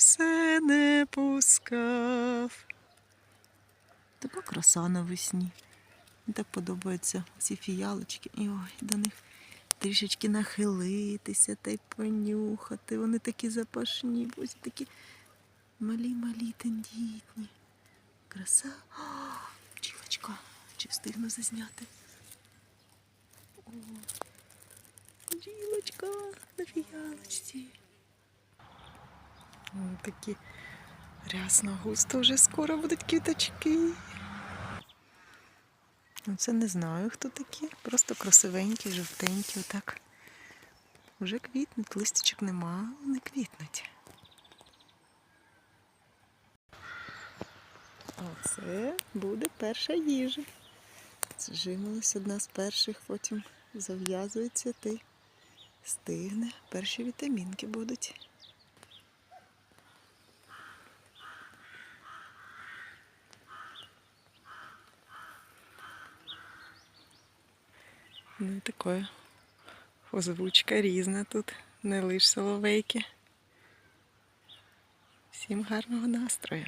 все не пускав. Така краса навесні. Мені так подобаються ці фіялочки. І ой, до них трішечки нахилитися та й понюхати. Вони такі запашні, ось такі малі-малі тендітні. Краса. О, бджілочка. Чи встигну зазняти? О, бджілочка на фіялочці. О, такі рясно густо вже скоро будуть квіточки. Ну, це не знаю, хто такі. Просто красивенькі, жовтенькі, отак. Вже квітнуть, листячок нема, вони квітнуть. Оце буде перша їжа. Це жимолось одна з перших, потім зав'язується й стигне. Перші вітамінки будуть. Ну і така Озвучка різна тут, не лише соловейки. Всім гарного настрою.